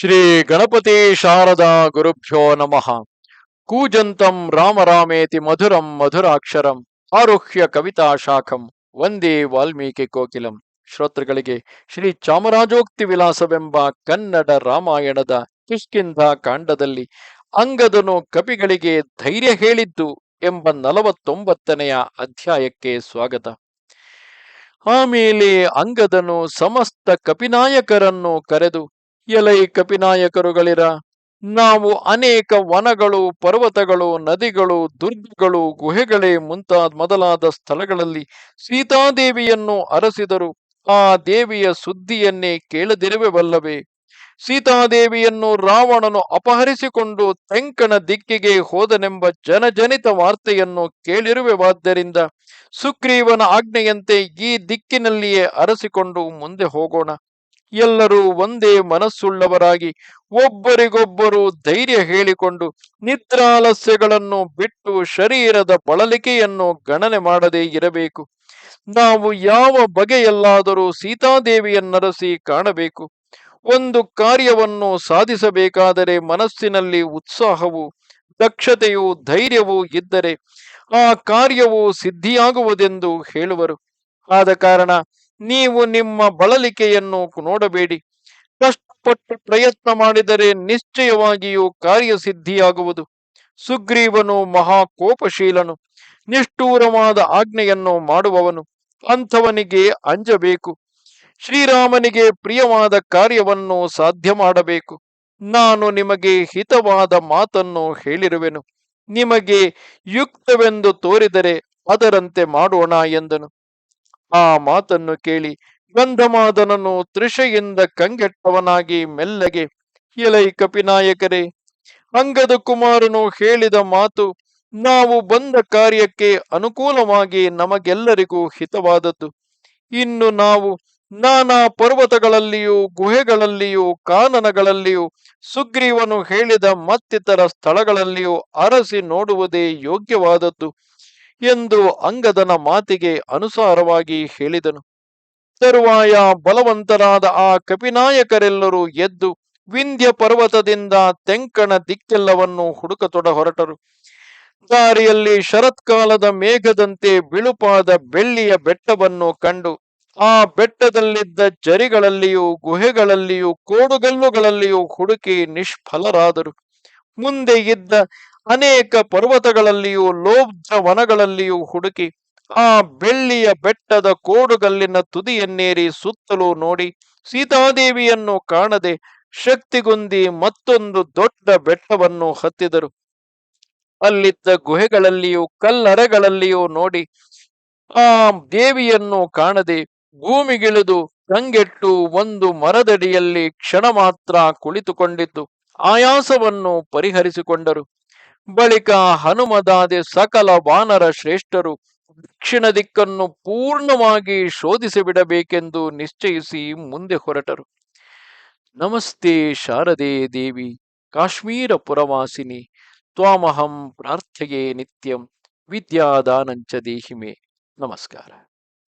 ಶ್ರೀ ಗಣಪತಿ ಶಾರದಾ ಗುರುಭ್ಯೋ ನಮಃ. ಕೂಜಂತಂ ರಾಮರಾಮೇತಿ ಮಧುರಂ ಮಧುರಾಕ್ಷರಂ ಆರುಹ್ಯ ಕವಿತಾ ಶಾಖಂ ವಂದೇ ವಾಲ್ಮೀಕಿ ಕೋಕಿಲಂ. ಶ್ರೋತೃಗಳಿಗೆ ಶ್ರೀ ಚಾಮರಾಜೋಕ್ತಿ ವಿಲಾಸವೆಂಬ ಕನ್ನಡ ರಾಮಾಯಣದ ಕಿಷ್ಕಿಂಧ ಕಾಂಡದಲ್ಲಿ ಅಂಗದನು ಕಪಿಗಳಿಗೆ ಧೈರ್ಯ ಹೇಳಿದ್ದು ಎಂಬ ನಲವತ್ತೊಂಬತ್ತನೆಯ ಅಧ್ಯಾಯಕ್ಕೆ ಸ್ವಾಗತ. ಆಮೇಲೆ ಅಂಗದನು ಸಮಸ್ತ ಕಪಿನಾಯಕರನ್ನು ಕರೆದು ಎಲೈ ಕಪಿನಾಯಕರುಗಳಿರ, ನಾವು ಅನೇಕ ವನಗಳು, ಪರ್ವತಗಳು, ನದಿಗಳು, ದುರ್ಗಗಳು, ಗುಹೆಗಳೇ ಮುಂತಾದ ಮೊದಲಾದ ಸ್ಥಳಗಳಲ್ಲಿ ಸೀತಾದೇವಿಯನ್ನು ಅರಸಿದರು. ಆ ದೇವಿಯ ಸುದ್ದಿಯನ್ನೇ ಕೇಳದಿರುವೆವಲ್ಲವೇ? ಸೀತಾದೇವಿಯನ್ನು ರಾವಣನು ಅಪಹರಿಸಿಕೊಂಡು ತೆಂಕಣ ದಿಕ್ಕಿಗೆ ಹೋದನೆಂಬ ಜನಜನಿತ ವಾರ್ತೆಯನ್ನು ಕೇಳಿರುವೆವಾದ್ದರಿಂದ ಸುಗ್ರೀವನ ಆಜ್ಞೆಯಂತೆ ಈ ದಿಕ್ಕಿನಲ್ಲಿಯೇ ಅರಸಿಕೊಂಡು ಮುಂದೆ ಹೋಗೋಣ. ಎಲ್ಲರೂ ಒಂದೇ ಮನಸ್ಸುಳ್ಳವರಾಗಿ ಒಬ್ಬರಿಗೊಬ್ಬರು ಧೈರ್ಯ ಹೇಳಿಕೊಂಡು ನಿದ್ರಾಲಸ್ಯಗಳನ್ನು ಬಿಟ್ಟು ಶರೀರದ ಬಳಲಿಕೆಯನ್ನು ಗಣನೆ ಮಾಡದೇ ಇರಬೇಕು. ನಾವು ಯಾವ ಬಗೆಯಲ್ಲಾದರೂ ಸೀತಾದೇವಿಯನ್ನರಸಿ ಕಾಣಬೇಕು. ಒಂದು ಕಾರ್ಯವನ್ನು ಸಾಧಿಸಬೇಕಾದರೆ ಮನಸ್ಸಿನಲ್ಲಿ ಉತ್ಸಾಹವು ದಕ್ಷತೆಯು ಧೈರ್ಯವೂ ಇದ್ದರೆ ಆ ಕಾರ್ಯವು ಸಿದ್ಧಿಯಾಗುವುದೆಂದು ಹೇಳುವರು. ಆದ ಕಾರಣ ನೀವು ನಿಮ್ಮ ಬಳಲಿಕೆಯನ್ನು ನೋಡಬೇಡಿ. ಕಷ್ಟಪಟ್ಟು ಪ್ರಯತ್ನ ಮಾಡಿದರೆ ನಿಶ್ಚಯವಾಗಿಯೂ ಕಾರ್ಯಸಿದ್ಧಿಯಾಗುವುದು. ಸುಗ್ರೀವನು ಮಹಾಕೋಪಶೀಲನು. ನಿಷ್ಠೂರವಾದ ಆಜ್ಞೆಯನ್ನು ಮಾಡುವವನು. ಅಂಥವನಿಗೆ ಅಂಜಬೇಕು. ಶ್ರೀರಾಮನಿಗೆ ಪ್ರಿಯವಾದ ಕಾರ್ಯವನ್ನು ಸಾಧ್ಯ ಮಾಡಬೇಕು. ನಾನು ನಿಮಗೆ ಹಿತವಾದ ಮಾತನ್ನು ಹೇಳಿರುವೆನು. ನಿಮಗೆ ಯುಕ್ತವೆಂದು ತೋರಿದರೆ ಅದರಂತೆ ಮಾಡೋಣ ಎಂದನು. ಆ ಮಾತನ್ನು ಕೇಳಿ ಗಂಧಮಾದನನು ತ್ರಿಷೆಯಿಂದ ಕಂಗೆಟ್ಟವನಾಗಿ ಮೆಲ್ಲಗೆ, ಎಲೈ ಕಪಿನಾಯಕರೇ, ಅಂಗದ ಕುಮಾರನು ಹೇಳಿದ ಮಾತು ನಾವು ಬಂದ ಕಾರ್ಯಕ್ಕೆ ಅನುಕೂಲವಾಗಿ ನಮಗೆಲ್ಲರಿಗೂ ಹಿತವಾದದ್ದು. ಇನ್ನು ನಾವು ನಾನಾ ಪರ್ವತಗಳಲ್ಲಿಯೂ, ಗುಹೆಗಳಲ್ಲಿಯೂ, ಕಾನನಗಳಲ್ಲಿಯೂ, ಸುಗ್ರೀವನು ಹೇಳಿದ ಮತ್ತಿತರ ಸ್ಥಳಗಳಲ್ಲಿಯೂ ಅರಸಿ ನೋಡುವುದೇ ಯೋಗ್ಯವಾದದ್ದು. ಎಂದು ಅಂಗದನ ಮಾತಿಗೆ ಅನುಸಾರವಾಗಿ ಹೇಳಿದನು. ತರುವಾಯ ಬಲವಂತರಾದ ಆ ಕಪಿನಾಯಕರೆಲ್ಲರೂ ಎದ್ದು ವಿಂಧ್ಯ ಪರ್ವತದಿಂದ ತೆಂಕಣ ದಿಕ್ಕೆಲ್ಲವನ್ನು ಹುಡುಕತೊಡ ಹೊರಟರು. ದಾರಿಯಲ್ಲಿ ಶರತ್ಕಾಲದ ಮೇಘದಂತೆ ಬಿಳುಪಾದ ಬೆಳ್ಳಿಯ ಬೆಟ್ಟವನ್ನು ಕಂಡು ಆ ಬೆಟ್ಟದಲ್ಲಿದ್ದ ಜರಿಗಳಲ್ಲಿಯೂ ಗುಹೆಗಳಲ್ಲಿಯೂ ಕೋಡುಗಲ್ಲುಗಳಲ್ಲಿಯೂ ಹುಡುಕಿ ನಿಷ್ಫಲರಾದರು. ಮುಂದೆ ಇದ್ದ ಅನೇಕ ಪರ್ವತಗಳಲ್ಲಿಯೂ, ಲೋಬ್ಧ ವನಗಳಲ್ಲಿಯೂ ಹುಡುಕಿ, ಆ ಬೆಳ್ಳಿಯ ಬೆಟ್ಟದ ಕೋಡುಗಲ್ಲಿನ ತುದಿಯನ್ನೇರಿ ಸುತ್ತಲೂ ನೋಡಿ, ಸೀತಾದೇವಿಯನ್ನು ಕಾಣದೆ ಶಕ್ತಿಗುಂದಿ ಮತ್ತೊಂದು ದೊಡ್ಡ ಬೆಟ್ಟವನ್ನು ಹತ್ತಿದರು. ಅಲ್ಲಿದ್ದ ಗುಹೆಗಳಲ್ಲಿಯೂ, ಕಲ್ಲರೆಗಳಲ್ಲಿಯೂ ನೋಡಿ, ಆ ದೇವಿಯನ್ನು ಕಾಣದೆ ಭೂಮಿಗಿಳಿದು ಕಂಗೆಟ್ಟು ಒಂದು ಮರದಡಿಯಲ್ಲಿ ಕ್ಷಣ ಮಾತ್ರ ಕುಳಿತುಕೊಂಡಿದ್ದು, ಆಯಾಸವನ್ನು ಪರಿಹರಿಸಿಕೊಂಡರು. ಬಳಿಕ ಹನುಮದಾದೆ ಸಕಲ ವಾನರ ಶ್ರೇಷ್ಠರು ದಕ್ಷಿಣ ದಿಕ್ಕನ್ನು ಪೂರ್ಣವಾಗಿ ಶೋಧಿಸಿ ಬಿಡಬೇಕೆಂದು ನಿಶ್ಚಯಿಸಿ ಮುಂದೆ ಹೊರಟರು. ನಮಸ್ತೆ ಶಾರದೆ ದೇವಿ, ಕಾಶ್ಮೀರ ಪುರವಾಸಿನಿ, ತ್ವಾಮಹಂ ಪ್ರಾರ್ಥೆಯೇ ನಿತ್ಯಂ, ವಿದ್ಯಾದಾನಂಚ ದೇಹಿಮೆ. ನಮಸ್ಕಾರ.